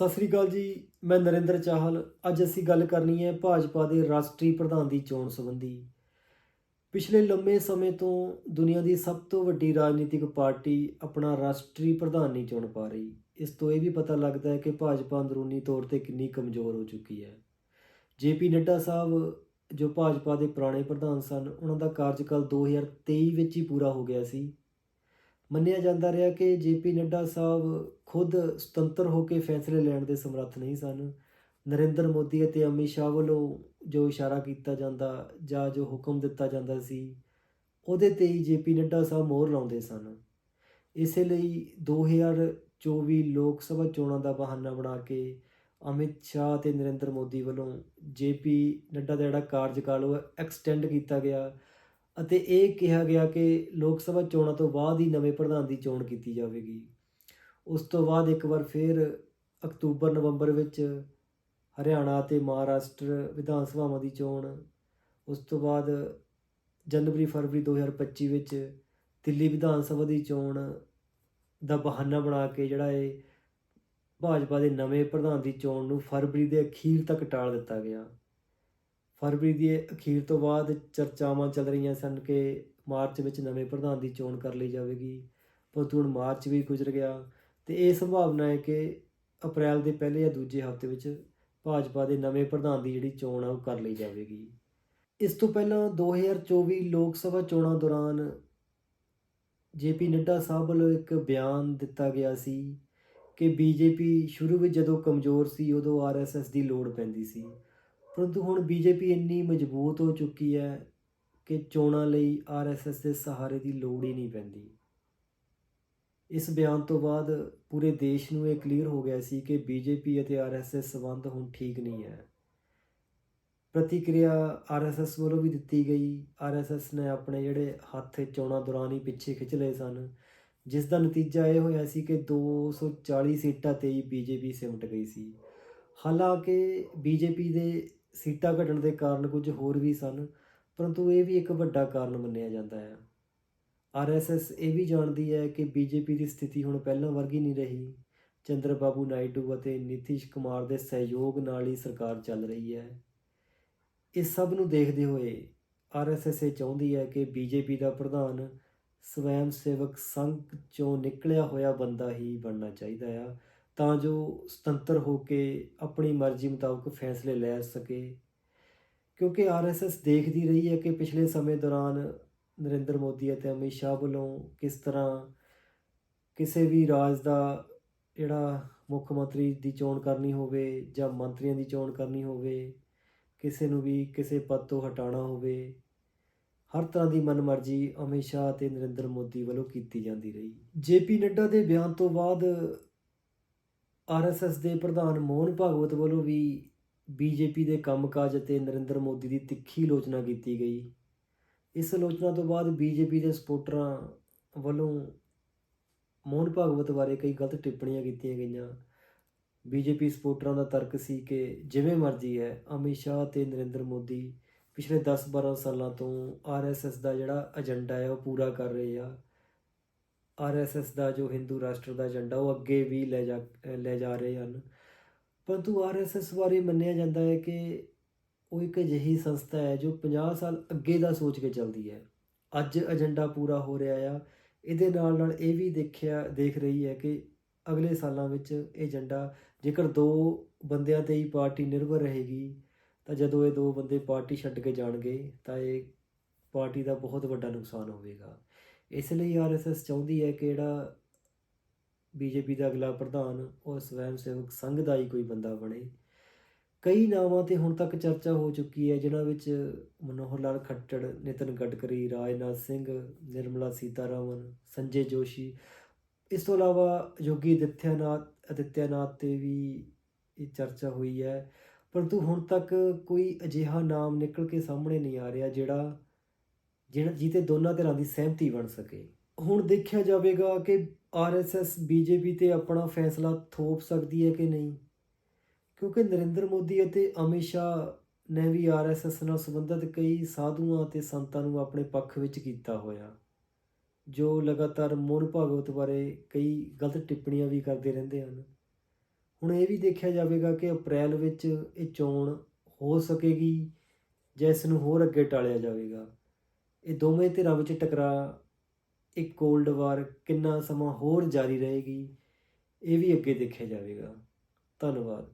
ਸਤਿ ਸ੍ਰੀ ਅਕਾਲ ਜੀ, ਮੈਂ ਨਰਿੰਦਰ ਚਾਹਲ। ਅੱਜ ਅਸੀਂ ਗੱਲ ਕਰਨੀ ਹੈ ਭਾਜਪਾ ਦੇ ਰਾਸ਼ਟਰੀ ਪ੍ਰਧਾਨ ਦੀ ਚੋਣ ਸੰਬੰਧੀ। ਪਿਛਲੇ ਲੰਮੇ ਸਮੇਂ ਤੋਂ ਦੁਨੀਆ ਦੀ ਸਭ ਤੋਂ ਵੱਡੀ ਰਾਜਨੀਤਿਕ ਪਾਰਟੀ ਆਪਣਾ ਰਾਸ਼ਟਰੀ ਪ੍ਰਧਾਨ ਨਹੀਂ ਚੁਣ ਪਾ ਰਹੀ। ਇਸ ਤੋਂ ਇਹ ਵੀ ਪਤਾ ਲੱਗਦਾ ਹੈ ਕਿ ਭਾਜਪਾ ਅੰਦਰੂਨੀ ਤੌਰ ਤੇ ਕਿੰਨੀ ਕਮਜ਼ੋਰ ਹੋ ਚੁੱਕੀ ਹੈ। ਜੇਪੀ ਨੱਡਾ ਸਾਹਿਬ, ਜੋ ਭਾਜਪਾ ਦੇ ਪੁਰਾਣੇ ਪ੍ਰਧਾਨ ਸਨ, ਉਹਨਾਂ ਦਾ ਕਾਰਜਕਾਲ 2023 ਵਿੱਚ ਹੀ ਪੂਰਾ ਹੋ ਗਿਆ ਸੀ। ਮੰਨਿਆ ਜਾਂਦਾ ਰਿਹਾ ਕਿ ਜੇਪੀ ਨੱਡਾ ਸਾਹਿਬ ਖੁਦ ਸੁਤੰਤਰ ਹੋ ਕੇ ਫੈਸਲੇ ਲੈਣ ਦੇ ਸਮਰੱਥ ਨਹੀਂ ਸਨ। ਨਰਿੰਦਰ ਮੋਦੀ ਅਤੇ ਅਮਿਤ ਸ਼ਾਹ ਵੱਲੋਂ ਜੋ ਇਸ਼ਾਰਾ ਕੀਤਾ ਜਾਂਦਾ ਜਾਂ ਜੋ ਹੁਕਮ ਦਿੱਤਾ ਜਾਂਦਾ ਸੀ, ਉਹਦੇ ਤੇ ਹੀ ਜੇਪੀ ਨੱਡਾ ਸਾਹਿਬ ਮੋਹਰ ਲਾਉਂਦੇ ਸਨ। ਇਸੇ ਲਈ 2024 ਲੋਕ ਸਭਾ ਚੋਣਾਂ ਦਾ ਬਹਾਨਾ ਬਣਾ ਕੇ ਅਮਿਤ ਸ਼ਾਹ ਤੇ ਨਰਿੰਦਰ ਮੋਦੀ ਵੱਲੋਂ ਜੇਪੀ ਨੱਡਾ ਦਾ ਜਿਹੜਾ ਕਾਰਜਕਾਲ ਉਹ ਐਕਸਟੈਂਡ ਕੀਤਾ ਗਿਆ। ਅਤੇ ਇਹ ਕਿਹਾ ਗਿਆ ਕਿ ਲੋਕ ਸਭਾ ਚੋਣਾਂ ਤੋਂ ਬਾਅਦ ਹੀ ਨਵੇਂ ਪ੍ਰਧਾਨ ਦੀ ਚੋਣ ਕੀਤੀ ਜਾਵੇਗੀ। ਉਸ ਤੋਂ ਬਾਅਦ ਇੱਕ ਵਾਰ ਫਿਰ ਅਕਤੂਬਰ, ਨਵੰਬਰ ਵਿੱਚ ਹਰਿਆਣਾ ਅਤੇ ਮਹਾਰਾਸ਼ਟਰ ਵਿਧਾਨ ਸਭਾਵਾਂ ਦੀ ਚੋਣ, ਉਸ ਤੋਂ ਬਾਅਦ ਜਨਵਰੀ, ਫਰਵਰੀ 2025 ਵਿੱਚ ਦਿੱਲੀ ਵਿਧਾਨ ਸਭਾ ਦੀ ਚੋਣ ਦਾ ਬਹਾਨਾ ਬਣਾ ਕੇ ਜਿਹੜਾ ਇਹ ਭਾਜਪਾ ਦੇ ਨਵੇਂ ਪ੍ਰਧਾਨ ਦੀ ਚੋਣ ਨੂੰ ਫਰਵਰੀ ਦੇ ਅਖੀਰ ਤੱਕ ਟਾਲ ਦਿੱਤਾ ਗਿਆ। ਫਰਵਰੀ ਦੇ ਅਖੀਰ ਤੋਂ ਬਾਅਦ ਚਰਚਾਵਾਂ ਚੱਲ ਰਹੀਆਂ ਸਨ ਕਿ ਮਾਰਚ ਵਿੱਚ ਨਵੇਂ ਪ੍ਰਧਾਨ ਦੀ ਚੋਣ ਕਰ ਲਈ ਜਾਵੇਗੀ। ਪਰੰਤੂ ਹੁਣ ਮਾਰਚ ਵੀ ਗੁਜ਼ਰ ਗਿਆ ਤੇ ਇਹ ਸੰਭਾਵਨਾ ਹੈ ਕਿ ਅਪ੍ਰੈਲ ਦੇ ਪਹਿਲੇ ਜਾਂ ਦੂਜੇ ਹਫ਼ਤੇ ਵਿੱਚ ਭਾਜਪਾ ਦੇ ਨਵੇਂ ਪ੍ਰਧਾਨ ਦੀ ਜਿਹੜੀ ਚੋਣ ਆ ਉਹ ਕਰ ਲਈ ਜਾਵੇਗੀ। ਇਸ ਤੋਂ ਪਹਿਲਾਂ 2024 ਲੋਕ ਸਭਾ ਚੋਣਾਂ ਦੌਰਾਨ ਜੇਪੀ ਨੱਡਾ ਸਾਹਿਬ ਵੱਲੋਂ ਇੱਕ ਬਿਆਨ ਦਿੱਤਾ ਗਿਆ ਸੀ ਕਿ ਬੀਜੇਪੀ ਸ਼ੁਰੂ ਵਿੱਚ ਜਦੋਂ ਕਮਜ਼ੋਰ ਸੀ ਉਦੋਂ ਆਰਐਸਐਸ ਦੀ ਲੋੜ ਪੈਂਦੀ ਸੀ। ਪਰੰਤੂ ਹੁਣ ਬੀਜੇਪੀ ਇੰਨੀ ਮਜ਼ਬੂਤ ਹੋ ਚੁੱਕੀ ਹੈ ਕਿ ਚੋਣਾਂ ਲਈ ਆਰਐਸਐਸ ਦੇ ਸਹਾਰੇ ਦੀ ਲੋੜ ਹੀ ਨਹੀਂ ਪੈਂਦੀ। ਇਸ ਬਿਆਨ ਤੋਂ ਬਾਅਦ ਪੂਰੇ ਦੇਸ਼ ਨੂੰ ਇਹ ਕਲੀਅਰ ਹੋ ਗਿਆ ਸੀ ਕਿ ਬੀਜੇਪੀ ਅਤੇ ਆਰਐਸਐਸ ਸਬੰਧ ਹੁਣ ਠੀਕ ਨਹੀਂ ਹੈ। ਪ੍ਰਤੀਕਿਰਿਆ ਆਰਐਸਐਸ ਵੱਲੋਂ ਵੀ ਦਿੱਤੀ ਗਈ। ਆਰਐਸਐਸ ਨੇ ਆਪਣੇ ਜਿਹੜੇ ਹੱਥ ਚੋਣਾਂ ਦੌਰਾਨ ਹੀ ਪਿੱਛੇ ਖਿੱਚ ਲਏ ਸਨ। ਜਿਸ ਦਾ ਨਤੀਜਾ ਇਹ ਹੋਇਆ ਸੀ ਕਿ 240 ਸੀਟਾਂ ਤੇ ਹੀ ਬੀਜੇਪੀ ਸਿਮਟ ਗਈ ਸੀ। ਹਾਲਾਂਕਿ ਬੀਜੇਪੀ ਦੇ ਸੀਟਾਂ ਘਟਣ ਦੇ ਕਾਰਨ ਕੁਝ ਹੋਰ ਵੀ ਸਨ, ਪਰੰਤੂ ਇਹ ਵੀ ਇੱਕ ਵੱਡਾ ਕਾਰਨ ਮੰਨਿਆ ਜਾਂਦਾ ਹੈ। ਆਰਐਸਐਸ ਇਹ ਵੀ ਜਾਣਦੀ ਹੈ ਕਿ ਬੀਜੇਪੀ ਦੀ ਸਥਿਤੀ ਹੁਣ ਪਹਿਲਾਂ ਵਰਗੀ ਨਹੀਂ ਰਹੀ। ਚੰਦਰਬਾਬੂ ਨਾਇਡੂ ਅਤੇ ਨਿਤਿਸ਼ ਕੁਮਾਰ ਦੇ ਸਹਿਯੋਗ ਨਾਲ ਹੀ ਸਰਕਾਰ ਚੱਲ ਰਹੀ ਹੈ। ਇਹ ਸਭ ਨੂੰ ਦੇਖਦੇ ਹੋਏ ਆਰਐਸਐਸ ਇਹ ਚਾਹੁੰਦੀ ਹੈ ਕਿ ਬੀਜੇਪੀ ਦਾ ਪ੍ਰਧਾਨ ਸਵੈਮ ਸੇਵਕ ਸੰਘ ਚੋਂ ਨਿਕਲਿਆ ਹੋਇਆ ਬੰਦਾ ਹੀ ਬਣਨਾ ਚਾਹੀਦਾ ਆ। ਤਾਂ ਜੋ ਸੁਤੰਤਰ ਹੋ ਕੇ ਆਪਣੀ ਮਰਜ਼ੀ ਮੁਤਾਬਕ ਫੈਸਲੇ ਲੈ ਸਕੇ। ਕਿਉਂਕਿ ਆਰਐਸਐਸ ਦੇਖਦੀ ਰਹੀ ਹੈ ਕਿ ਪਿਛਲੇ ਸਮੇਂ ਦੌਰਾਨ ਨਰਿੰਦਰ ਮੋਦੀ ਅਤੇ ਅਮਿਤ ਸ਼ਾਹ ਵੱਲੋਂ ਕਿਸ ਤਰ੍ਹਾਂ ਕਿਸੇ ਵੀ ਰਾਜ ਦਾ ਜਿਹੜਾ ਮੁੱਖ ਮੰਤਰੀ ਦੀ ਚੋਣ ਕਰਨੀ ਹੋਵੇ ਜਾਂ ਮੰਤਰੀਆਂ ਦੀ ਚੋਣ ਕਰਨੀ ਹੋਵੇ, ਕਿਸੇ ਨੂੰ ਵੀ ਕਿਸੇ ਪਦ ਤੋਂ ਹਟਾਉਣਾ ਹੋਵੇ, ਹਰ ਤਰ੍ਹਾਂ ਦੀ ਮਨਮਰਜ਼ੀ ਅਮਿਤ ਸ਼ਾਹ ਅਤੇ ਨਰਿੰਦਰ ਮੋਦੀ ਵੱਲੋਂ ਕੀਤੀ ਜਾਂਦੀ ਰਹੀ। ਜੇਪੀ ਨੱਡਾ ਦੇ ਬਿਆਨ ਤੋਂ ਬਾਅਦ ਆਰਐਸਐਸ ਦੇ ਪ੍ਰਧਾਨ ਮੋਹਨ ਭਾਗਵਤ ਵੱਲੋਂ ਵੀ ਬੀਜੇਪੀ ਦੇ ਕੰਮਕਾਜ ਅਤੇ ਨਰਿੰਦਰ ਮੋਦੀ ਦੀ ਤਿੱਖੀ ਆਲੋਚਨਾ ਕੀਤੀ ਗਈ। ਇਸ ਆਲੋਚਨਾ ਤੋਂ ਬਾਅਦ ਬੀਜੇਪੀ ਦੇ ਸਪੋਰਟਰਾਂ ਵੱਲੋਂ ਮੋਹਨ ਭਾਗਵਤ ਬਾਰੇ ਕਈ ਗਲਤ ਟਿੱਪਣੀਆਂ ਕੀਤੀਆਂ ਗਈਆਂ। ਬੀਜੇਪੀ ਸਪੋਰਟਰਾਂ ਦਾ ਤਰਕ ਸੀ ਕਿ ਜਿਵੇਂ ਮਰਜ਼ੀ ਹੈ, ਅਮਿਤ ਸ਼ਾਹ ਤੇ ਨਰਿੰਦਰ ਮੋਦੀ ਪਿਛਲੇ 10-12 ਸਾਲਾਂ ਤੋਂ ਆਰਐਸਐਸ ਦਾ ਜਿਹੜਾ ਏਜੰਡਾ ਹੈ, ਉਹ ਪੂਰਾ ਕਰ ਰਹੇ ਆ। ਆਰਐਸਐਸ ਦਾ, ਜੋ ਹਿੰਦੂ ਰਾਸ਼ਟਰ ਦਾ ਏਜੰਡਾ ਉਹ ਅੱਗੇ ਵੀ ਲੈ ਜਾ ਲੈ ਜਾ ਰਹੇ ਹਨ। ਪਰੰਤੂ ਆਰਐਸਐਸ ਬਾਰੇ ਮੰਨਿਆ ਜਾਂਦਾ ਹੈ ਕਿ ਉਹ ਇੱਕ ਅਜਿਹੀ ਸੰਸਥਾ ਹੈ ਜੋ 50 ਸਾਲ ਅੱਗੇ ਦਾ ਸੋਚ ਕੇ ਚੱਲਦੀ ਹੈ। ਅੱਜ ਏਜੰਡਾ ਪੂਰਾ ਹੋ ਰਿਹਾ ਆ। ਇਹਦੇ ਨਾਲ ਨਾਲ ਇਹ ਵੀ ਦੇਖਿਆ, ਦੇਖ ਰਹੀ ਹੈ ਕਿ ਅਗਲੇ ਸਾਲਾਂ ਵਿੱਚ ਇਹ ਏਜੰਡਾ ਜੇਕਰ ਦੋ ਬੰਦਿਆਂ ਤੇ ਹੀ ਪਾਰਟੀ ਨਿਰਭਰ ਰਹੇਗੀ, ਤਾਂ ਜਦੋਂ ਇਹ ਦੋ ਬੰਦੇ ਪਾਰਟੀ ਛੱਡ ਕੇ ਜਾਣਗੇ, ਤਾਂ ਇਹ ਪਾਰਟੀ ਦਾ ਬਹੁਤ ਵੱਡਾ ਨੁਕਸਾਨ ਹੋਵੇਗਾ। ਇਸ ਲਈ ਆਰਐਸਐਸ ਚਾਹੁੰਦੀ ਹੈ ਕਿ ਜਿਹੜਾ ਬੀਜੇਪੀ ਦਾ ਅਗਲਾ ਪ੍ਰਧਾਨ, ਉਹ ਸਵੈਮ ਸੇਵਕ ਸੰਘ ਦਾ ਹੀ ਕੋਈ ਬੰਦਾ ਬਣੇ। ਕਈ ਨਾਵਾਂ ਤੇ ਹੁਣ ਤੱਕ ਚਰਚਾ ਹੋ ਚੁੱਕੀ ਹੈ, ਜਿਨ੍ਹਾਂ ਵਿੱਚ ਮਨੋਹਰ ਲਾਲ ਖੱਟੜ, ਨਿਤਨ ਗਡਕਰੀ, ਰਾਜਨਾਥ ਸਿੰਘ, ਨਿਰਮਲਾ ਸੀਤਾਰਾਮਨ, ਸੰਜੇ ਜੋਸ਼ੀ। ਇਸ ਤੋਂ ਇਲਾਵਾ ਯੋਗੀ ਅਦਿੱਤਿਆਨਾਥ ਅਦਿੱਤਿਆਨਾਥ ਤੇ ਵੀ ਇਹ ਚਰਚਾ ਹੋਈ ਹੈ। ਪਰੰਤੂ ਹੁਣ ਤੱਕ ਕੋਈ ਅਜਿਹਾ ਨਾਮ ਨਿਕਲ ਕੇ ਸਾਹਮਣੇ ਨਹੀਂ ਆ ਰਿਹਾ, ਜਿਹੜਾ ਜਿਹੜਾ ਜਿੱਤੇ ਦੋਨਾਂ ਧਿਰਾਂ ਦੀ ਸਹਿਮਤੀ ਬਣ ਸਕੇ। ਹੁਣ ਦੇਖਿਆ ਜਾਵੇਗਾ ਕਿ ਆਰਐਸਐਸ ਬੀਜੇਪੀ ਤੇ ਆਪਣਾ ਫੈਸਲਾ ਥੋਪ ਸਕਦੀ ਹੈ ਕਿ ਨਹੀਂ? ਕਿਉਂਕਿ ਨਰਿੰਦਰ ਮੋਦੀ ਅਤੇ ਅਮਿਤ ਸ਼ਾਹ ਨੇ ਵੀ ਆਰਐਸਐਸ ਨਾਲ ਸੰਬੰਧਿਤ ਕਈ ਸਾਧੂਆਂ ਅਤੇ ਸੰਤਾਂ ਨੂੰ ਆਪਣੇ ਪੱਖ ਵਿੱਚ ਕੀਤਾ ਹੋਇਆ, ਜੋ ਲਗਾਤਾਰ ਮੋਹਨ ਭਾਗਵਤ ਬਾਰੇ ਕਈ ਗਲਤ ਟਿੱਪਣੀਆਂ ਵੀ ਕਰਦੇ ਰਹਿੰਦੇ ਹਨ। ਹੁਣ ਇਹ ਵੀ ਦੇਖਿਆ ਜਾਵੇਗਾ ਕਿ ਅਪ੍ਰੈਲ ਵਿੱਚ ਇਹ ਚੋਣ ਹੋ ਸਕੇਗੀ ਜਾਂ ਇਸ ਨੂੰ ਹੋਰ ਅੱਗੇ ਟਾਲਿਆ ਜਾਵੇਗਾ। ਇਹ ਦੋਵੇਂ ਧਿਰਾਂ ਵਿੱਚ ਟਕਰਾਅ ਇੱਕ ਕੋਲਡ ਵਾਰ ਕਿੰਨਾ ਸਮਾਂ ਹੋਰ ਜਾਰੀ ਰਹੇਗੀ, ਇਹ ਵੀ ਅੱਗੇ ਦੇਖਿਆ ਜਾਵੇਗਾ। ਧੰਨਵਾਦ।